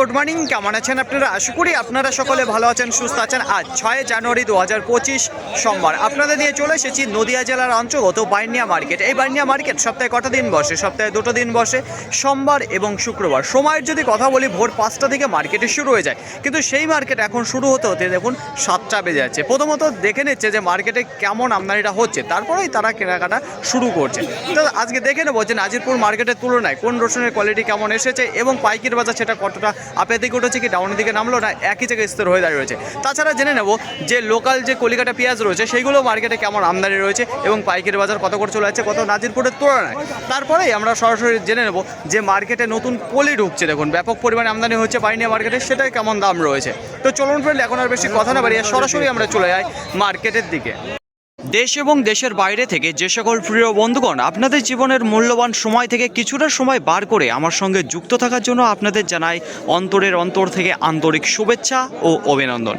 Good morning, কেমন আছেন আপনারা? আশা করি আপনারা সকলে ভালো আছেন, সুস্থ আছেন। আজ ছয় জানুয়ারি দু হাজার পঁচিশ সোমবার। আপনাদের নিয়ে চলে এসেছি নদিয়া জেলার অন্তর্গত বাইনিয়া মার্কেট। এই বাইনিয়া মার্কেট সপ্তাহে কটা দিন বসে? সপ্তাহে দুটো দিন বসে। সোমবার এবং শুক্রবার। সময়ের যদি কথা বলি, ভোর পাঁচটা থেকে মার্কেটে শুরু হয়ে যায়। কিন্তু সেই মার্কেট এখন শুরু হতে হতে দেখুন, সাতটা বেজে যাচ্ছে। প্রথমত দেখে নিচ্ছে যে মার্কেটে কেমন আমদানিটা হচ্ছে। তারপরেই তারা কেনাকাটা শুরু করছে। তো আজকে দেখে নেব যে নাজিরপুর মার্কেটের তুলনায় কোন রসুনের কোয়ালিটি কেমন এসেছে এবং পাইকির বাজার সেটা কতটা আপের দিকে উঠেছে কি ডাউনের দিকে নামলো না একই জায়গায় স্থির হয়ে দাঁড়িয়ে রয়েছে। তাছাড়া জেনে নেব যে লোকাল যে কলিকাটা পেঁয়াজ রয়েছে সেইগুলো মার্কেটে কেমন আমদানি রয়েছে এবং পাইকারি বাজার কত করে চলে যাচ্ছে, কত নাজিরপুরের তুলনায়। তারপরেই আমরা সরাসরি জেনে নেব যে মার্কেটে নতুন পলি ঢুকছে। দেখুন, ব্যাপক পরিমাণে আমদানি হচ্ছে বাইনিয়া মার্কেটে সেটাই কেমন দাম রয়েছে। তো চলুন ফ্রেন্ড এখন আর বেশি কথা না বাড়িয়ে সরাসরি আমরা চলে যাই মার্কেটের দিকে। দেশ এবং দেশের বাইরে থেকে যে সকল প্রিয় বন্ধুগণ, আপনাদের জীবনের মূল্যবান সময় থেকে কিছুটা সময় বার করে আমার সঙ্গে যুক্ত থাকার জন্য আপনাদের জানাই অন্তরের অন্তর থেকে আন্তরিক শুভেচ্ছা ও অভিনন্দন।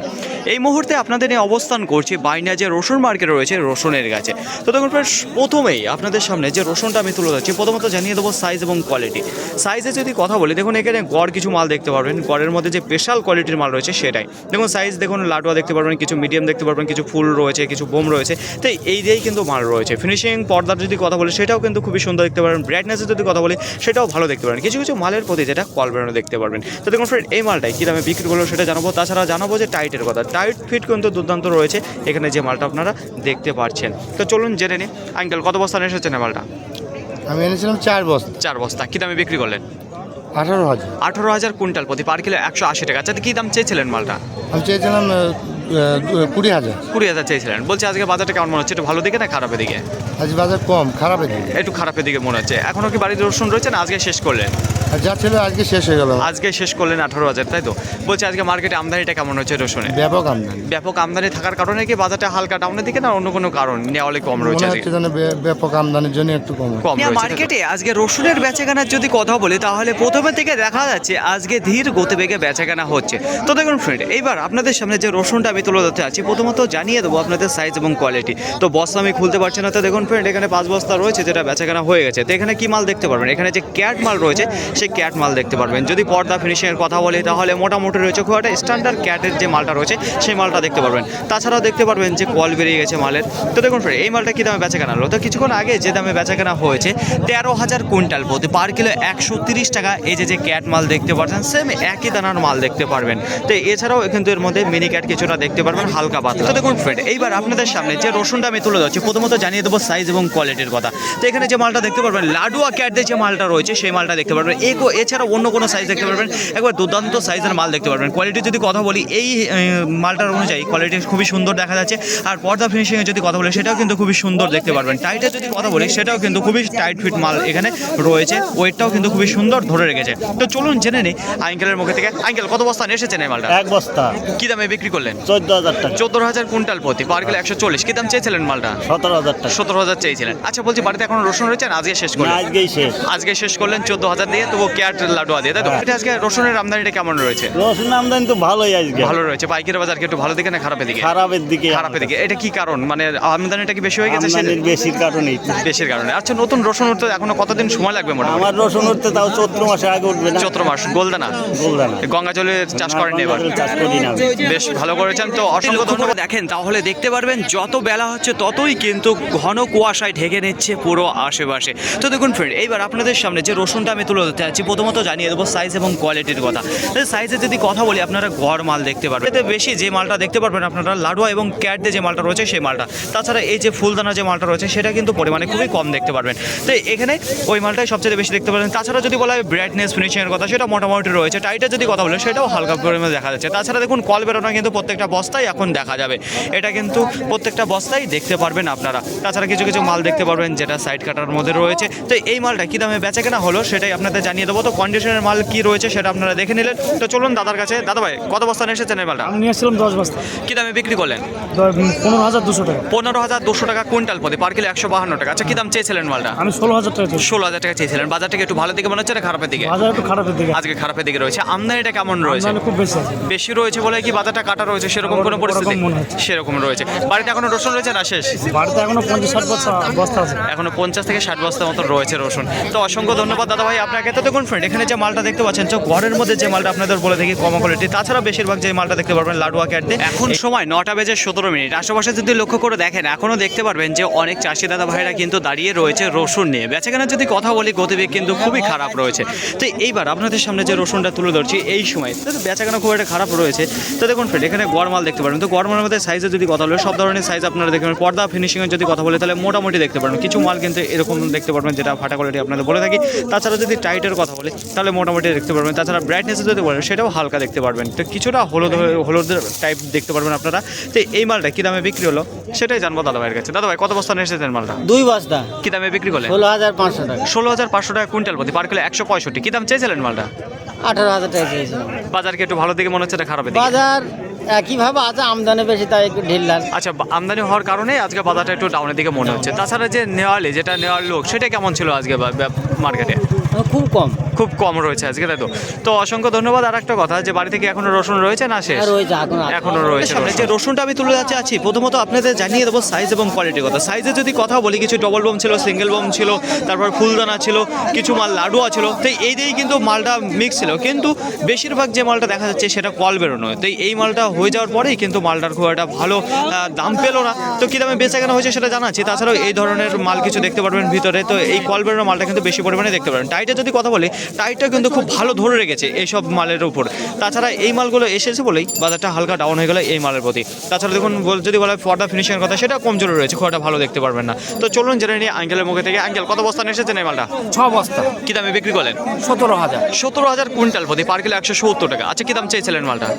এই মুহূর্তে আপনাদের নিয়ে অবস্থান করছি বাইনা যে রসুন মার্কেট রয়েছে রসুনের কাছে তো দেখুন প্রথমেই আপনাদের সামনে যে রসুনটা আমি তুলে ধরছি, প্রথমত জানিয়ে দেবো সাইজ এবং কোয়ালিটি সাইজে যদি কথা বলি, দেখুন এখানে গড় কিছু মাল দেখতে পারবেন, গড়ের মধ্যে যে স্পেশাল কোয়ালিটির মাল রয়েছে সেটাই। দেখুন সাইজ দেখুন লাটুয়া দেখতে পারবেন, কিছু মিডিয়াম দেখতে পারবেন, কিছু ফুল রয়েছে, কিছু বোম রয়েছে। তো এই দিয়েই কিন্তু মাল রয়েছে। ফিনিশিং পর্দার যদি কথা বলি সেটাও কিন্তু খুবই সুন্দর দেখতে পারবেন ব্রাইটনেসের যদি কথা বলি সেটাও ভালো দেখতে পারবেন কিছু কিছু মালের প্রতি যেটা কল বেরোনো দেখতে পারবেন। তো দেখুন ফ্রেন্ড এই মালটাই কী দামে বিক্রি করল সেটা জানাব। তাছাড়া জানাব যে টাইটের কথা। টাইট ফিট কিন্তু দুর্দান্ত রয়েছে। এখানে যে মালটা আপনারা দেখতে পাচ্ছেন। তো চলুন জেনে নিন আঙ্কেল কত বস্তা এসেছেন মালটা? আমি এনেছিলাম চার বস্তা। চার বস্তা। কী দামে বিক্রি করলেন? আঠারো হাজার। আঠারো হাজার কুইন্টাল প্রতি পার কিলো একশো আশি টাকা। আচ্ছা কী দাম চেয়েছিলেন মালটা? আমি চেয়েছিলাম কুড়ি হাজার। কুড়ি হাজার চেয়েছিলেন। বলছি আজকে বাজারটা কেমন মনে হচ্ছে? একটু ভালো দিকে না খারাপের দিকে? আজ বাজার কম খারাপের দিকে। একটু খারাপের দিকে মনে হচ্ছে। এখনও কি বাড়ির রসুন রয়েছে না? আজকে শেষ করলেন? যা ছিল আজকে শেষ হয়ে গেল। আজকে শেষ করলেন আঠারো হাজার তাই তো? বলছি আজকে মার্কেটে আমদানিটা কেমন হচ্ছে রসুনে ব্যাপক আমদানি। ব্যাপক আমদানি থাকার কারণে কি বাজারটা হালকা ডাউনের দিকে না অন্য কোনো কারণ নেওয়ালে কম রয়েছে আজকে? ব্যাপক আমদানির জন্য একটু কম কম মার্কেটে আজকে রসুনের বেচাকেনার যদি কথা বলি তাহলে প্রথমে থেকে দেখা যাচ্ছে আজকে ধীর গতিবেগে বেচাকেনা হচ্ছে। তো দেখুন ফ্রেন্ড এইবার আপনাদের সামনে যে রসুনটা আমি তুলে ধরতে আছি প্রথমত জানিয়ে দেবো আপনাদের সাইজ এবং কোয়ালিটি তো বস্তা আমি খুলতে পারছি না তো দেখুন ফ্রেন্ড এখানে পাঁচ বস্তা রয়েছে যেটা বেচাকেনা হয়ে গেছে। তো এখানে কি মাল দেখতে পারবেন? এখানে যে ক্যাট মাল রয়েছে সেই ক্যাট মাল দেখতে পারবেন। যদি পর্দা ফিনিশিংয়ের কথা বলি, তাহলে মোটামুটি রয়েছে খুব একটা স্ট্যান্ডার্ড ক্যাটের যে মালটা রয়েছে, সেই মালটা দেখতে পারবেন। তাছাড়াও দেখতে পারবেন যে কল বেরিয়ে গেছে মালের। তো দেখুন ফ্রেন্ড এই মালটা কী দামে বেচাকেনা হলো? তো কিছুক্ষণ আগে যে দামে বেচাকেনা হয়েছে, তেরো হাজার কুইন্টাল প্রতি পার কিলো একশো তিরিশ টাকা। এই যে যে ক্যাট মাল দেখতে পাচ্ছেন সেম একই দানার মাল দেখতে পারবেন। তো এছাড়াও কিন্তু এর মধ্যে মিনি ক্যাট কিছুটা দেখতে পারবেন, হালকা পাতলা। তো দেখুন ফ্রেন্ড এইবার আপনাদের সামনে যে রসুনটা আমি তুলে ধরছি, প্রথমত জানিয়ে দেবো সাইজ এবং কোয়ালিটির কথা। তো এখানে যে মালটা দেখতে পারবেন, লাডুয়া ক্যাটদের যে মালটা রয়েছে, সেই মালটা দেখতে পারবেন। এগো এছাড়া অন্য কোনো সাইজ দেখতে পারবেন। একবার দুর্দান্ত সাইজের মাল দেখতে পারবেন। কোয়ালিটি যদি কথা বলি এই মালটার অনুযায়ী কোয়ালিটি খুবই সুন্দর দেখা যাচ্ছে। আর পর্দা ফিনিশিংয়ে যদি কথা বলি সেটাও কিন্তু খুবই সুন্দর দেখতে পারবেন। টাইটের যদি কথা বলি সেটাও কিন্তু খুবই টাইট ফিট মাল এখানে রয়েছে। ওয়েটটাও কিন্তু খুবই সুন্দর ধরে রেখেছে। তো চলুন জেনে নিই আঙ্কেলের মুখে থেকে আঙ্কেল কত বস্তা এসেছেন এই মালটা? এক বস্তা। কি দামে বিক্রি করলেন? চোদ্দ হাজার টাকা। চোদ্দ হাজার কুইন্টাল প্রতি পার কিলো একশো চল্লিশ। কি দাম চেয়েছিলেন মালটা? সতেরো হাজার টাকা। সতেরো হাজার চেয়েছিলেন। আচ্ছা বলছি বাড়িতে এখন রসুন রয়েছে? না আজকে শেষ করলেন। আজকেই শেষ। আজকে শেষ করলেন চোদ্দ হাজার দিয়ে তবু ক্যাট লাডুয়া দিয়ে তাই তো? হ্যাঁ। এটা আজকে রসুনের আমদানিটা কেমন রয়েছে? রসুন আমদানি তো ভালোই আজকে। ভালো রয়েছে। পাইকারি বাজার কি একটু ভালো দিকে না খারাপের দিকে খারাপের দিকে খারাপের দিকে। এটা কি কারণ? মানে আমদানিটা কি বেশি হয়ে গেছে আমদানির সেটা? বেশির কারণেই বেশির কারণে। আচ্ছা নতুন রসুন উঠতে এখনও কতদিন সময় লাগবে মোটামুটি? আমার রসুন উঠতে তাও চৈত্র মাসে আগে উঠবে না। চৈত্র মাস গোলদানা? গোলদানা। গঙ্গা জলে চাষ করেন এবার? চাষ করি না বেশ ভালো করেছেন তো। অসংখ্য ধন্যবাদ। দেখেন তাহলে দেখতে পারবেন যত বেলা হচ্ছে ততই কিন্তু ঘন কুয়াশায় ঢেকে নিচ্ছে পুরো আশেপাশে। তো দেখুন ফ্রেন্ড এইবার আপনাদের সামনে যে রসুনটা আমি তুলে ধরতে যাচ্ছি প্রথমত জানিয়ে দেবো সাইজ এবং কোয়ালিটির কথা। সাইজে যদি কথা বলি, আপনারা গড় মাল দেখতে পারবেন। এতে বেশি যে মালটা দেখতে পারবেন আপনারা, লাডুয়া এবং ক্যাট দিয়ে যে মালটা রয়েছে সেই মালটা। তাছাড়া এই যে ফুলদানা যে মালটা রয়েছে, সেটা কিন্তু পরিমাণে খুবই কম দেখতে পারবেন। তো এখানে ওই মালটাই সবচেয়ে বেশি দেখতে পারবেন। তাছাড়া যদি বলা হয় ব্রাইটনেস ফিনিশিংয়ের কথা, সেটা মোটামুটি রয়েছে। টাইটের যদি কথা বলে, সেটাও হালকা পরিমাণে দেখা যাচ্ছে। তাছাড়া দেখুন কল বেরোনো কিন্তু প্রত্যেকটা বস্তায় এখন দেখা যাবে। এটা কিন্তু প্রত্যেকটা বস্তায় দেখতে পারবেন আপনারা। তাছাড়া কিছু কিছু মাল দেখতে পারবেন, যেটা সাইড কাটার মধ্যে রয়েছে। তো এই মালটা কী দামে বেচা কেনা হলো, সেটাই আপনাদের জানিয়ে দেবো। তো কন্ডিশনের মাল কি রয়েছে সেটা আপনারা দেখে নিলেন। তো চলুন দাদার কাছে। দাদা ভাই কত বস্তা নিয়ে এসেছেন এই মালটা? আমি নিয়ে আসছিলাম দশ বস্তা। কী দামে বিক্রি করলেন? পনেরো হাজার দুশো টাকা। পনেরো হাজার দুশো টাকা কুইন্টাল প্রতি পার কিলো একশো বাহান্ন টাকা। আচ্ছা কী দাম চেয়েছিলেন মালটা? আমি ষোলো হাজার টাকা ষোলো হাজার টাকা চেয়েছিলেন। বাজার থেকে একটু ভালো দিকে মনে হচ্ছে না খারাপের দিকে? বাজার একটু খারাপের দিকে। আজকে খারাপের দিকে রয়েছে। আমদানিটা কেমন রয়েছে? খুব বেশি বেশি রয়েছে বলে কি বাজারটা কাটা রয়েছে? সেরকম কোনো পরিস্থিতি? সেরকম রয়েছে। বাড়িতে এখনও রসুন রয়েছে না শেষ? বাড়িতে এখনও পঞ্চাশ ষাট বস্তা বস্তা আছে। এখনও পঞ্চাশ থেকে ষাট বস্তার মতো রয়েছে রসুন। তো অসংখ্য ধন্যবাদ দাদা ভাই আপনাকে। তো দেখুন ফ্রেন্ড এখানে যে মালটা দেখতে পাচ্ছেন তো ঘরের মধ্যে যে মালটা আপনাদের বলে থাকি কম কোয়ালিটি তাছাড়া বেশিরভাগ যে মালটা দেখতে পারবেন লাডুয়া ক্যাট দিয়ে এখন সময় নটা বেজে সতেরো মিনিট। আশেপাশে যদি লক্ষ্য করে দেখেন এখনও দেখতে পারবেন যে অনেক চাষি দাদা ভাইরা কিন্তু দাঁড়িয়ে রয়েছে রসুন নিয়ে। বেচাকেনার যদি কথা বলি গতিবেগ কিন্তু খুবই খারাপ রয়েছে। তো এইবার আপনাদের সামনে যে রসুনটা তুলে ধরছি এই সময়। তো বেচাকেনা খুব একটা খারাপ রয়েছে। তো দেখুন ফ্রেন্ড এখানে গড় মাল দেখতে পারবেন। তো গড় মালের মধ্যে সাইজে যদি কথা বলে সব ধরনের সাইজ আপনারা দেখবেন পর্দা ফিনিশিংয়ের যদি কথা বলে তাহলে মোটামুটি দেখতে পারবেন। কিছু মাল কিন্তু এরকম দেখতে পারবেন যেটা ফাটা কোয়ালিটি আপনাদের বলে থাকি। তাছাড়া যদি টাইটের কথা বলি তাহলে মোটামুটি দেখতে পারবেন। তাছাড়া ব্রাইটনেসে যদি বলেন সেটাও হালকা দেখতে পারবেন। তো কিছুটা হলুদ হলুদ টাইপ দেখতে পারবেন আপনারা। তো এই মালটা কী দামে বিক্রি হলো? সেটাই জানব দাদা ভাইয়ের কাছে। দাদা ভাই কত বস্তা নিয়ে এসেছেন মালটা? দুই বস্তা। কী দামে বিক্রি করলেন? ষোলো হাজার পাঁচশো টাকা। ষোলো হাজার পাঁচশো টাকা কুইন্টাল প্রতি পার কিলো একশো পঁয়ষট্টি। কী দাম চেয়েছিলেন মালটা? আঠারো হাজার টাকা চেয়েছিলাম। বাজারকে একটু ভালো দিকে মনে হচ্ছে এটা খারাপ বাজার একইভাবে আজ আমদানি বেশি তাই একটু ঢিল্লার আচ্ছা আমদানি হওয়ার কারণে আজকে বাজারটা একটু ডাউনের দিকে মনে হচ্ছে। তাছাড়া যে নেওয়ালি যেটা নেওয়ার লোক সেটা কেমন ছিল আজকে মার্কেটে খুব কম। খুব কম রয়েছে আজকে তাই তো? তো অসংখ্য ধন্যবাদ আর একটা কথা যে বাড়ি থেকে এখনও রসুন রয়েছে না শেষ? আর রয়েছে এখন রয়েছে যে রসুনটা আমি তুলে যাচ্ছি আছি প্রথমত আপনাদের জানিয়ে দেবো সাইজ এবং কোয়ালিটির কথা। সাইজে যদি কথা বলি কিছু ডবল বম ছিল সিঙ্গেল বম ছিল তারপর ফুলদানা ছিল কিছু মাল লাডুয়া ছিল তো এই দিয়েই কিন্তু মালটা মিক্স ছিল। কিন্তু বেশিরভাগ যে মালটা দেখা যাচ্ছে সেটা কল বেরোনো। তো এই মালটা হয়ে যাওয়ার পরেই কিন্তু মালটার খুব একটা ভালো দাম পেল না। তো কী দামে বেচা কেনা হয়েছে সেটা জানাচ্ছি। তাছাড়াও এই ধরনের মাল কিছু দেখতে পারবেন ভিতরে। তো এই কল বেরোনো মালটা কিন্তু বেশি পরিমাণে দেখতে পারবেন। টাইটে যদি কথা বলি টাইটটা কিন্তু খুব ভালো ধরে রেখেছে এইসব মালের উপর। তাছাড়া এই মালগুলো এসেছে বলেই বাজারটা হালকা ডাউন হয়ে গেল এই মালের প্রতি। তাছাড়া দেখুন বল- যদি বলা হয় ফর্দা ফিনিশিংয়ের কথা সেটা কমজোরি রয়েছে খুব একটা ভালো দেখতে পারবেন না। তো চলুন জেনে নিয়ে আঙ্কেলের মুখে থেকে। আঙ্কেল কত বস্তা নিয়ে এসেছেন এই মালটা? ছ বস্তা। কী দামে বিক্রি করলেন? সতেরো হাজার। সতেরো হাজার কুইন্টাল প্রতি পার কিলো একশো সত্তর টাকা। আচ্ছা কী দাম চেয়েছিলেন মালটা?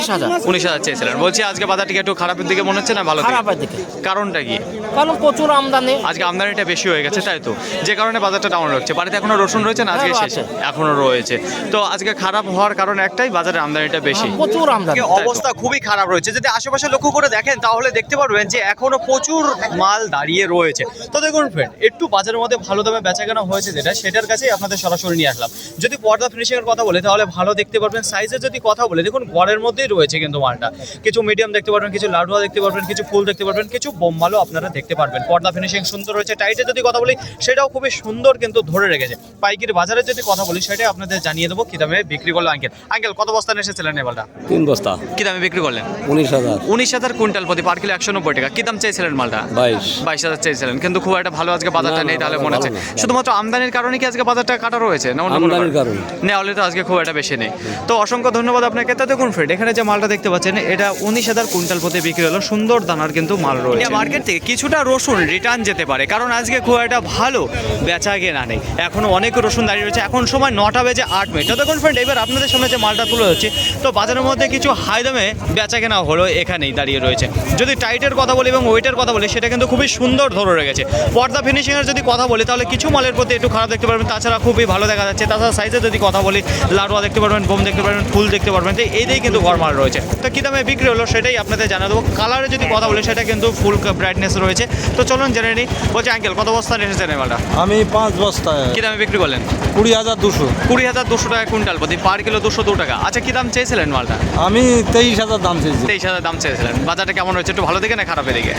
উনিশ হাজার। উনিশ হাজার চেয়েছিলেন। বলছি আজকে বাজারটিকে একটু খারাপের দিকে মনে হচ্ছে না ভালো দিকে? খারাপের দিকে। কারণটা কি? কারণ প্রচুর আমদানি। আজকে আমদানিটা বেশি হয়ে গেছে তাই তো? যে কারণে বাজারটা ডাউন হচ্ছে। বাড়িতে এখনও রসুন রয়েছে না? আজকে হ্যাঁ, শেষ? এখনও রয়েছে। তো আজকে খারাপ হওয়ার কারণ একটাই বাজারে আমদানিটা বেশি। প্রচুর আমদানি। অবস্থা খুবই খারাপ রয়েছে। যদি আশেপাশে লক্ষ্য করে দেখেন তাহলে দেখতে পারবেন যে এখনও প্রচুর মাল দাঁড়িয়ে রয়েছে। তো দেখুন ফ্রেন্ড একটু বাজারের মধ্যে ভালো দামে বেচা কেনা হয়েছে যেটা সেটার কাছেই আপনাদের সরাসরি নিয়ে আসলাম। যদি পর্দা ফিনিশিং এর কথা বলে তাহলে ভালো দেখতে পারবেন। সাইজের যদি কথা বলে দেখুন ঘরের মধ্যেই রয়েছে কিন্তু মালটা। কিছু মিডিয়াম দেখতে পারবেন কিছু লাডুয়া দেখতে পারবেন কিছু ফুল দেখতে পারবেন কিছু বোম মালও আপনারা দেখতে পারবেন। পর্দা ফিনিশিং সুন্দর রয়েছে টাইটে যদি কথা বলি সেটাও খুবই সুন্দর কিন্তু ধরে রেখেছে। পাইকারি বাজারে যদি কথা বলি সেটাই আপনাদের জানিয়ে দেবো কি দামে বিক্রি করল আঙ্কেল। আঙ্কেল কত বস্তা নিয়ে এসেছিলেন এবারটা তিন বস্তা। কি দামে বিক্রি করলেন? উনিশ হাজার। উনিশ হাজার কুইন্টাল প্রতি পার কিলো একশো নব্বই টাকা। কি দাম চেয়েছিলেন মালটা? বাইশ। বাইশ হাজার চেয়েছিলেন। কিন্তু খুব একটা ভালো আজকে বাজারটা নেই তাহলে মনে হচ্ছে। শুধুমাত্র আমদানির কারণে কি আজকে বাজারটা কাটা রয়েছে? না অন্য কোনো কারণ? কারণে। নেওয়ালে তো আজকে খুব একটা বেশি নেই। তো অসংখ্য ধন্যবাদ আপনাকে। তো দেখুন ফ্রেন্ড এখানে যে মালটা দেখতে পাচ্ছেন এটা উনিশ হাজার কুইন্টাল প্রতি বিক্রি হলো। সুন্দর দানার কিন্তু মাল রয়েছে। মার্কেট থেকে কিছুটা রসুন রিটার্ন যেতে পারে কারণ আজকে খুব একটা ভালো বেচা কেনা নেই। এখনও অনেক রসুন দাঁড়িয়ে রয়েছে এখন সময় নটা বেজে আট মিনিট। দেখুন ফ্রেন্ড এবার আপনাদের সামনে যে মালটা তুলে হচ্ছে তো বাজারের মধ্যে কিছু হাই দামে বেচা কেনা হলো এখানেই দাঁড়িয়ে রয়েছে। যদি টাইটের কথা বলি এবং ওয়েটের কথা বলি সেটা কিন্তু খুবই সুন্দর ধরে রেখেছে। পর্দা ফিনিশিংয়ের যদি কথা বলি তাহলে কিছু মালের প্রতি একটু খারাপ দেখতে পারবেন তাছাড়া খুবই ভালো দেখা যাচ্ছে। তাছাড়া সাইজে যদি কথা বলি লাড়ুয়া দেখতে পারবেন বোম দেখতে পারবেন ফুল দেখতে পারবেন তো এই দিয়েই কিন্তু ঘর মাল রয়েছে। তো কী দামে বিক্রি হলো সেটাই আপনাদের জানা দেবো। কালারে যদি কথা বলি সেটা কিন্তু ফুল ব্রাইটনেস রয়েছে। তো চলুন জেনে নিই। বলছি আঙ্কেল কত বস্তা এসেছেন এই মালটা? আমি পাঁচ বস্তা। কী দামে বিক্রি করলেন? কুড়ি হাজার দুশো। কুড়ি হাজার দুশো টাকা কুইন্টাল প্রতি পার কিলো দুশো দু টাকা। আচ্ছা কী দাম চেয়েছিলেন মালটা? আমি তেইশ হাজার দাম চেয়েছি। তেইশ হাজার দাম চেয়েছিলেন। বাজারটা কেমন হয়েছে একটু ভালো দিকে না খারাপের দিকে?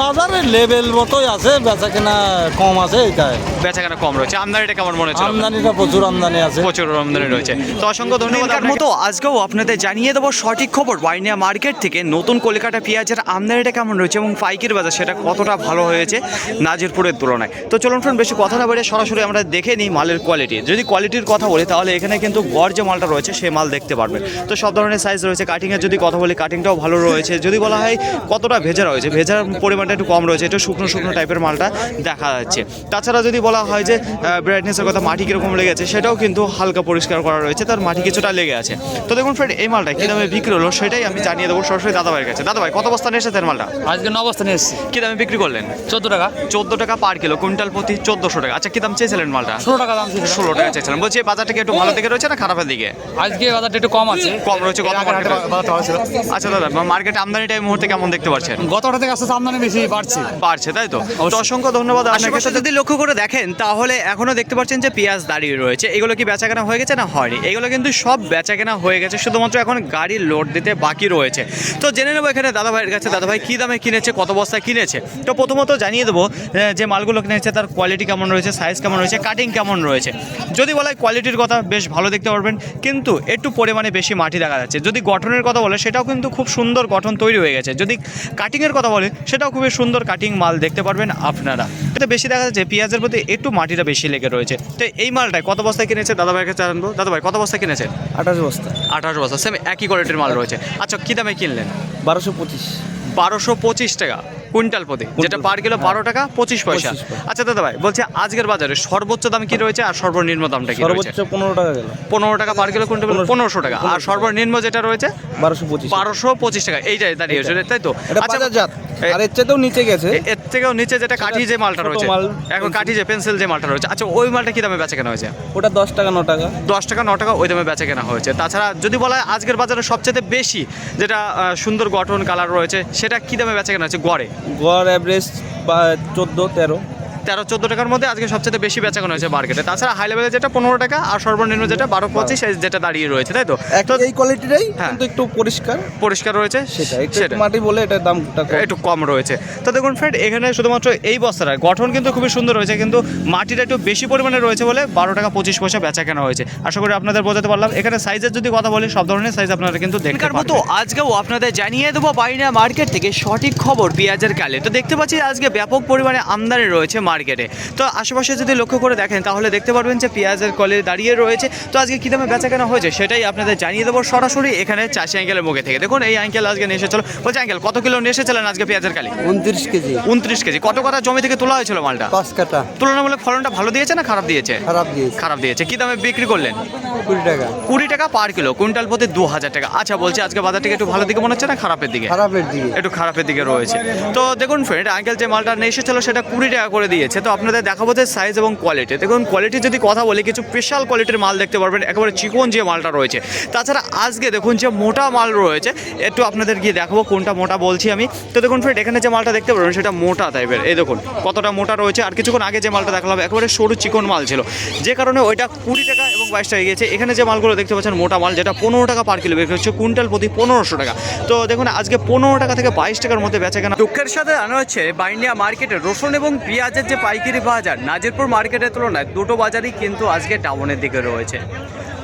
বাজারের লেভেল মতোই আছে বেচা কেনা কম আছে এটাই বেচা কেনা কম রয়েছে। আমদানিটা কেমন মনে হচ্ছে? আমদানিটা প্রচুর আমদানি আছে। প্রচুর আমদানি রয়েছে। তো অসংখ্য ধন্যবাদ মতো আজকেও আপনাদের জানিয়ে দেবো সঠিক খবর। বাইনিয়া মার্কেট থেকে নতুন কলকাতা পেঁয়াজের আমদানিটা কেমন রয়েছে এবং পাইকারি বাজার সেটা কতটা ভালো হয়েছে নাজিরপুরের তুলনায়। তো চলুন ফ্রেন্ড বেশি কথা না বেড়ে সরাসরি আমরা দেখে নিই মালের কোয়ালিটি যদি কোয়ালিটির কথা বলি তাহলে এখানে কিন্তু গড় যে মালটা রয়েছে সেই মাল দেখতে পারবেন। তো সব ধরনের সাইজ রয়েছে। কাটিংয়ের যদি কথা বলি কাটিংটাও ভালো রয়েছে। যদি বলা হয় কতটা ভেজা রয়েছে ভেজার পরিমাণটা একটু কম রয়েছে একটু শুকনো শুকনো টাইপের মালটা দেখা যাচ্ছে। তাছাড়া যদি বলা হয় যে ব্রাইটনেসের কথা মাটি কীরকম লেগেছে সেটাও কিন্তু হালকা পরিষ্কার করা রয়েছে তার মাটি কিছুটা লেগে আছে। তো দেখুন ফ্রেন্ড এই মালটা কী দামে বিক্রি হলো সেটাই আমি জানিয়ে দেবো সরাসরি দাদাভাইয়ের কাছে। দাদাভাই কত বস্তা নিয়ে এসেছেন মালটা? আজকে ন বস্তা নিয়ে এসেছি। কী দামে বিক্রি করলেন? চোদ্দ টাকা। চোদ্দ টাকা পার কিলো কুইন্টাল প্রতি চোদ্দোশো টাকা। আচ্ছা কী দাম চেয়েছিলেন মালটা? ষোলো টাকা দাম ষোলো টাকা চেয়েছিলেন বলছি এই বাজারটা কি একটু ভালো দিকে রয়েছে না খারাপের দিকে? আজকে বাজারটা একটু কম আছে। কম রয়েছে কত আচ্ছা দাদা মার্কেটে আমদানিটা এই মুহূর্তে কেমন দেখতে পাচ্ছেন? গত থেকে আস্তে আমদানি বেশি জি বাড়ছে। বাড়ছে তাই তো? অসংখ্য ধন্যবাদ আপনাকে। যদি লক্ষ্য করে দেখেন তাহলে এখনও দেখতে পাচ্ছেন যে পেঁয়াজ দাঁড়িয়ে রয়েছে। এগুলো কি বেচাকেনা হয়ে গেছে না হয়নি? এগুলো কিন্তু সব বেচাকেনা হয়ে গেছে শুধুমাত্র এখন গাড়ির লোড দিতে বাকি রয়েছে। তো জেনে নেব এখানে দাদা ভাইয়ের কাছে দাদা ভাই কী দামে কিনেছে কত বস্তা কিনেছে? তো প্রথমত জানিয়ে দেবো যে মালগুলো কিনেছে তার কোয়ালিটি কেমন রয়েছে সাইজ কেমন রয়েছে কাটিং কেমন রয়েছে। যদি বলা হয় কোয়ালিটির কথা বেশ ভালো দেখতে পারবেন কিন্তু একটু পরিমাণে বেশি মাটি দেখা যাচ্ছে। যদি গঠনের কথা বলে সেটাও কিন্তু খুব সুন্দর গঠন তৈরি হয়ে গেছে। যদি কাটিংয়ের কথা বলে সেটাও খুবই সুন্দর কাটিং মাল দেখতে পারবেন আপনারা। এটা বেশি দেখা যাচ্ছে পেঁয়াজের প্রতি একটু মাটিটা বেশি লেগে রয়েছে। তো এই মালটায় কত বস্তায় কিনেছে? দাদাভাইকে জানব। দাদা ভাই কত বস্তা কিনেছেন? আঠাশ বস্তা। আঠাশ বস্তা সেম একই কোয়ালিটির মাল রয়েছে। আচ্ছা কী দামে কিনলেন? বারোশো পঁচিশ। বারোশো পঁচিশ টাকা কুইন্টাল প্রতি। যেটা পার কিলো বারো টাকা পঁচিশ পয়সা। আচ্ছা দাদা ভাই বলছে আজকের বাজারে সর্বোচ্চ দাম কি রয়েছে আর সর্বনিম্ন দামটা কি সর্বোচ্চ পনেরো টাকা গেল। পনেরো টাকা পার কিলো কুইন্টাল পনেরোশো টাকা। আর সর্বনিম্ন যেটা রয়েছে? বারোশো পঁচিশ। বারোশো পঁচিশ টাকা। এইটাই দাঁড়িয়েছে তাই তো? আচ্ছা, আর এর চেয়েও নিচে গেছে। এর থেকেও নিচে যেটা কাঠি যে মালটা রয়েছে। এখন কাঠি যে পেন্সিল যে মালটা রয়েছে। আচ্ছা ওই মালটা কি দামে বেচা কেনা হয়েছে? ওটা দশ টাকা ন টাকা। দশ টাকা ন টাকা ওই দামে বেচা কেনা হয়েছে। তাছাড়া যদি বলা হয় আজকের বাজারে সবচেয়ে বেশি যেটা সুন্দর গঠন কালার রয়েছে সেটা কি দামে বেচা কেনা হচ্ছে গড়ে? গড় অ্যাভারেজ বা চোদ্দ তেরো। তেরো চোদ্দ টাকার মধ্যে আজকে সবচেয়ে বেশি বেচাকেনা হয়েছে মার্কেটে তাছাড়া হাই লেভেলে যেটা পনেরো টাকা আর সর্বনিম্ন যেটা বারো পঁচিশ যেটা দাঁড়িয়ে রয়েছে তাই তো? এই কোয়ালিটিটাই হ্যাঁ। কিন্তু একটু পরিষ্কার। পরিষ্কার রয়েছে? সেটা মাটি বলে এটার দামটা কম। একটু কম রয়েছে। তো দেখুন ফ্রেন্ড এখানে শুধুমাত্র এই বস্তাটা গঠন কিন্তু খুবই সুন্দর রয়েছে কিন্তু মাটিটা একটু বেশি পরিমাণে রয়েছে বলে বারো টাকা পঁচিশ পয়সা বেচা কেনা হয়েছে। আশা করি আপনাদের বোঝাতে পারলাম। এখানে সাইজের যদি কথা বলি সব ধরনের সাইজ আপনারা কিন্তু দেখতে পারবেন। তো আজকেও আপনাদের জানিয়ে দেবো বাইনা মার্কেট থেকে সঠিক খবর পেঁয়াজের কালে তো দেখতে পাচ্ছি আজকে ব্যাপক পরিমাণে আমদানি রয়েছে মার্কেটে। তো আশেপাশে যদি লক্ষ্য করে দেখেন তাহলে দেখতে পারবেন যে পেঁয়াজের কলে দাঁড়িয়ে রয়েছে। তো আজকে কী দামে বেচা কেনা হয়েছে সেটাই আপনাদের জানিয়ে দেবো সরাসরি এখানে চাষি আঙ্কেলের মুখে থেকে। দেখুন এই আঙ্কেল আজকে নিয়ে এসেছিল বলছে আঙ্কেল কত কিলো নিয়ে এসেছিলেন আজকে পেঁয়াজের কালি? উনত্রিশ কেজি। উনত্রিশ কেজি। কত কথা জমি থেকে তোলা হয়েছিল মালটা? পাঁচ কাটা। তুলনামূলক ফলনটা ভালো দিয়েছে না খারাপ দিয়েছে? খারাপ দিয়েছে। খারাপ দিয়েছে। কি দামে বিক্রি করলেন? কুড়ি টাকা। কুড়ি টাকা পার কিলো কুইন্টাল প্রতি দু হাজার টাকা। আচ্ছা বলছি আজকে বাজার থেকে একটু ভালো দিকে মনে হচ্ছে না খারাপের দিকে? খারাপের দিকে। একটু খারাপের দিকে রয়েছে। তো দেখুন ফ্রেন্ড আঙ্কেল যে মালটা নিয়ে এসেছিল সেটা কুড়ি টাকা করে দিয়েছে, তো আপনাদের দেখাবো যে সাইজ এবং কোয়ালিটি দেখুন কোয়ালিটি যদি কথা বলি, কিছু স্পেশাল কোয়ালিটির মাল দেখতে পারবেন, একেবারে চিকন যে মালটা রয়েছে। তাছাড়া আজকে দেখুন যে মোটা মাল রয়েছে, একটু আপনাদের গিয়ে দেখাবো কোনটা মোটা বলছি আমি। তো দেখুন ফ্রেন্ড এখানে যে মালটা দেখতে পারবেন, সেটা মোটা টাইপের এই দেখুন, কতটা মোটা রয়েছে, আর কিছুক্ষণ আগে যে মালটা দেখালাম, একেবারে সরু চিকন মাল ছিল। যে কারণে ওইটা কুড়ি টাকা এবং বাইশ টাকা গিয়েছে। এখানে যে মালগুলো দেখতে পাচ্ছেন, মোটা মাল, যেটা পনেরো টাকা পার কিলো হচ্ছে, কুইন্টাল প্রতি পনেরোশো টাকা। তো দেখুন, আজকে পনেরো টাকা থেকে বাইশ টাকার মধ্যে বেচা কেনা। দুঃখের সাথে আনা হচ্ছে বাইন্ডিয়া মার্কেটে রসুন এবং পেঁয়াজের পাইকারি বাজার নাজিরপুর মার্কেটের তুলনায় দুটো বাজারই কিন্তু আজকে টাউনের দিকে রয়েছে।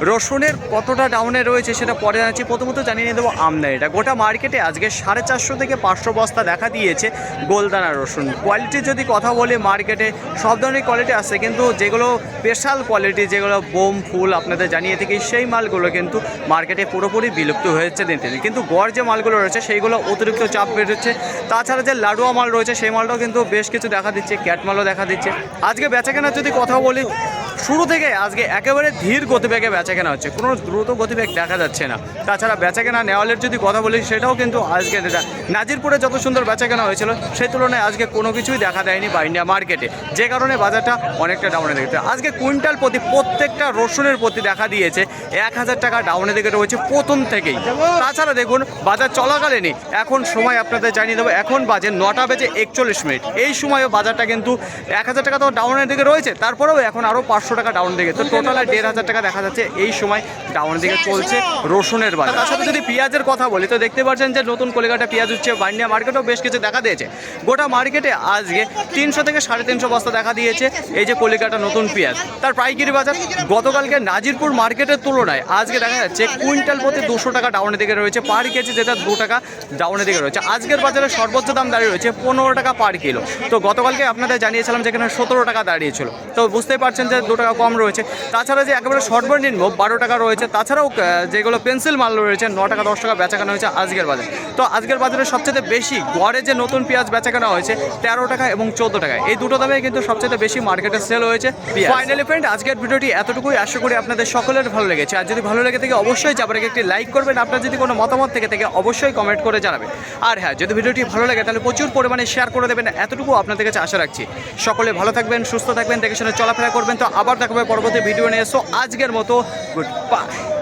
রসুনের কতটা ডাউনে রয়েছে সেটা পরে জানাচ্ছি। প্রথমত জানিয়ে নিয়ে দেবো আমদানিটা গোটা মার্কেটে আজকে সাড়ে চারশো থেকে পাঁচশো বস্তা দেখা দিয়েছে গোলদানা রসুন। কোয়ালিটি যদি কথা বলি মার্কেটে, সব ধরনের কোয়ালিটি আছে, কিন্তু যেগুলো স্পেশাল কোয়ালিটি যেগুলো বোম, ফুল আপনাদের জানিয়ে থাকি, সেই মালগুলো কিন্তু মার্কেটে পুরোপুরি বিলুপ্ত হয়েছে দিন দিন। কিন্তু গড় যে মালগুলো রয়েছে, সেইগুলো অতিরিক্ত চাপ বেরোচ্ছে তাছাড়া যে লাডুয়া মাল রয়েছে, সেই মালটাও কিন্তু বেশ কিছু দেখা দিচ্ছে, ক্যাট মালও দেখা দিচ্ছে। আজকে বেচা কেনার যদি কথা বলি শুরু থেকে আজকে একেবারে ধীর গতিবেগে বেচা কেনা হচ্ছে। কোনো দ্রুত গতিবেগ দেখা যাচ্ছে না। তাছাড়া বেচা কেনা নেওয়ালের যদি কথা বলি, সেটাও কিন্তু আজকে নাজিরপুরে যত সুন্দর বেচা কেনা হয়েছিল সেই তুলনায় আজকে কোনো কিছুই দেখা দেয়নি বা ইন্ডিয়া মার্কেটে। যে কারণে বাজারটা অনেকটা ডাউনে দেখতে আজকে কুইন্টাল প্রতি প্রত্যেকটা রসুনের প্রতি দেখা দিয়েছে, এক হাজার টাকা ডাউনে দিকে রয়েছে প্রথম থেকেই। তাছাড়া দেখুন, বাজার চলাকালীনই, এখন সময় আপনাদের জানিয়ে দেবো, এখন বাজে নটা বেজে একচল্লিশ মিনিট। এই সময়ও বাজারটা কিন্তু এক হাজার টাকা তো ডাউনের দিকে রয়েছে, তারপরেও এখন আরও পাঁচশো টাকা ডাউন দিকে। তো টোটাল দেড় হাজার টাকা দেখা যাচ্ছে এই সময় ডাউনের দিকে চলছে রসুনের বাজার। তার সাথে যদি পেঁয়াজের কথা বলি, তো দেখতে পাচ্ছেন যে নতুন কলিকাটা পেঁয়াজ হচ্ছে বান্ডিয়া মার্কেটেও বেশ কিছু দেখা দিয়েছে। গোটা মার্কেটে আজকে তিনশো থেকে সাড়ে তিনশো বস্তা দেখা দিয়েছে এই যে কলিকাটা নতুন পেঁয়াজ। তার পাইকারি বাজার গতকালকে নাজিরপুর মার্কেটের তুলনায় আজকে দেখা যাচ্ছে কুইন্টাল প্রতি দুশো টাকা ডাউনের দিকে রয়েছে পার কেজি যেটা দু টাকা ডাউনের দিকে রয়েছে। আজকের বাজারে সর্বোচ্চ দাম দাঁড়িয়ে রয়েছে পনেরো টাকা পার কিলো তো গতকালকে আপনাদের জানিয়েছিলাম যেখানে সতেরো টাকা দাঁড়িয়েছিল। তো বুঝতেই পারছেন যে দু টাকা কম রয়েছে। তাছাড়া যে একেবারে সর্বনিম্ন বারো টাকা রয়েছে, তাছাড়াও যেগুলো পেন্সিল মাল রয়েছে, ন টাকা, দশ টাকা বেচা কেনা হয়েছে আজকের বাজারে। তো আজকের বাজারে সবচেয়ে বেশি গড়ে যে নতুন পেঁয়াজ বেচা কেনা হয়েছে, তেরো টাকা এবং চোদ্দ টাকা। এই দুটো দামে কিন্তু সবচেয়ে বেশি মার্কেটে সেল হয়েছে ফাইনালি ফ্রেন্ড আজকের ভিডিওটি এতটুকুই। আশা করি আপনাদের সকলের ভালো লেগেছে। আর যদি ভালো লেগে থাকে, অবশ্যই চাপারে একটি লাইক করবেন। আপনার যদি কোনো মতামত থেকে থেকে, অবশ্যই কমেন্ট করে জানাবেন। আর হ্যাঁ যদি ভিডিওটি ভালো লাগে, তাহলে প্রচুর পরিমাণে শেয়ার করে দেবেন। এতটুকু আপনাদের কাছে আশা রাখছি। সকলে ভালো থাকবেন, সুস্থ থাকবেন, দেখে শুনে চলাফেরা করবেন। তো আবার দেখাবে পরবর্তী ভিডিও নিয়ে। এসো আজকের মতো গুড বাই